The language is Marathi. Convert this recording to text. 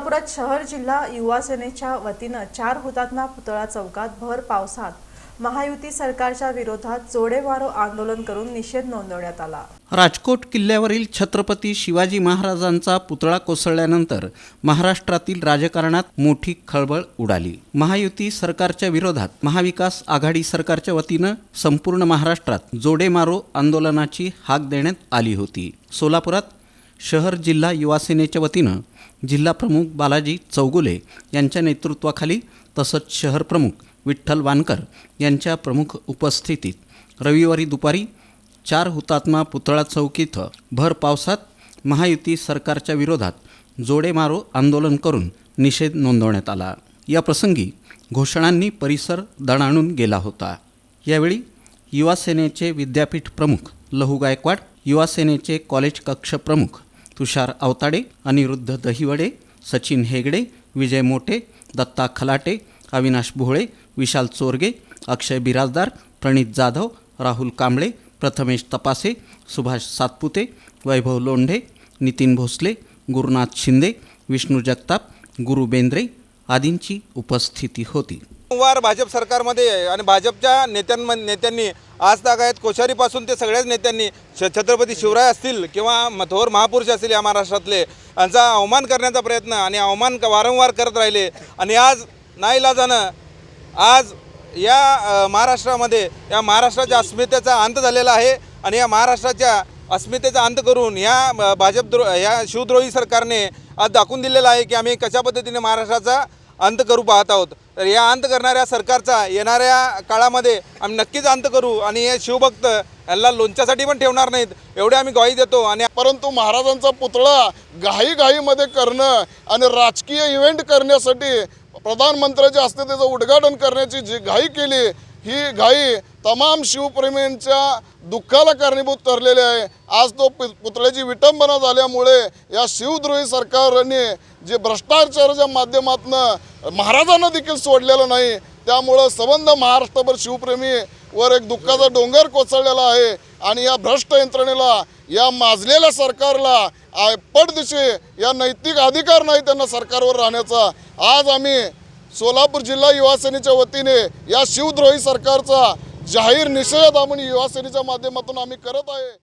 सोलापुरात शहर जिल्हा युवा सेनेच्या वतीनं चार हुतात्मा पुतळा चौकात भर पावसात महायुती सरकारच्या विरोधात जोडेमारो आंदोलन करून निषेध नोंदवण्यात आला. राजकोट किल्ल्यावरील छत्रपती शिवाजी महाराजांचा पुतळा कोसळल्यानंतर महाराष्ट्रातील राजकारणात मोठी खळबळ उडाली. महायुती सरकारच्या विरोधात महाविकास आघाडी सरकारच्या वतीनं संपूर्ण महाराष्ट्रात जोडेमारो आंदोलनाची हाक देण्यात आली होती. सोलापुरात शहर जिल्हा युवा सेनेच्या वतीनं जिल्हा प्रमुख बालाजी चौगुले यांच्या नेतृत्वाखाली तसंच शहर प्रमुख विठ्ठल वानकर यांच्या प्रमुख उपस्थितीत रविवारी दुपारी चार हुतात्मा पुतळा चौक इथं भर पावसात महायुती सरकारच्या विरोधात जोडेमारो आंदोलन करून निषेध नोंदवण्यात आला. या प्रसंगी घोषणांनी परिसर दणाणून गेला होता. यावेळी युवासेनेचे विद्यापीठ प्रमुख लहू गायकवाड युवासेनेचे कॉलेज कक्ष प्रमुख तुषार अवताडे अनिरुद्ध दहिवडे सचिन हेगडे विजय मोठे दत्ता खलाटे अविनाश भोळे विशाल चोरगे अक्षय बिराजदार प्रणित जाधव राहुल कांबळे प्रथमेश तपासे सुभाष सातपुते वैभव लोंढे नितीन भोसले गुरुनाथ शिंदे विष्णू जगताप गुरु बेंद्रे आदींची उपस्थिती होती. वार भाजप सरकारमध्ये आणि भाजपच्या नेत्यांम नेत्यांनी आज तागायत कोश्यारीपासून ते सगळ्याच नेत्यांनी छ छत्रपती शिवराय असतील किंवा म- थोर महापुरुष असतील या महाराष्ट्रातले यांचा अवमान करण्याचा प्रयत्न आणि अवमान वारंवार करत राहिले. आणि आज नाईलाजानं आज या महाराष्ट्रामध्ये या महाराष्ट्राच्या अस्मितेचा अंत झालेला आहे. आणि या महाराष्ट्राच्या अस्मितेचा अंत करून या भाजपद्रो भाजप द्रो या शिवद्रोही सरकारने आज दाखवून दिलेलं आहे की आम्ही कशा पद्धतीने महाराष्ट्राचा अंत करू पाहत आहोत. तर या अंत करणाऱ्या सरकारचा येणाऱ्या काळामध्ये आम्ही नक्कीच अंत करू आणि हे शिवभक्त यांना लोणच्यासाठी पण ठेवणार नाहीत. एवढे आम्ही ग्वाही देतो आणि परंतु महाराजांचा पुतळा घाईघाईमध्ये करणं आणि राजकीय इव्हेंट करण्यासाठी प्रधानमंत्र्याच्या हस्ते त्याचं उद्घाटन करण्याची जी घाई केली ही घाई तमाम शिवप्रेमींच्या दुःखाला कारणीभूत ठरलेली आहे. आज तो पुतळ्याची विटंबना झाल्यामुळे या शिवद्रोही सरकारने जे भ्रष्टाचाराच्या माध्यमातून महाराजांना देखील सोडलेलं नाही. त्यामुळं संबंध महाराष्ट्रभर शिवप्रेमी वर एक दुःखाचा डोंगर कोसळलेला आहे. आणि या भ्रष्ट यंत्रणेला या माजलेल्या सरकारला आ- पटदिशी या नैतिक अधिकार नाही त्यांना सरकारवर राहण्याचा. आज आम्ही सोलापूर जिल्हा युवासेनेच्या वतीने या शिवद्रोही सरकारचा जाहीर निषेध आम्ही युवासेनेच्या माध्यमातून आम्ही करत आहे.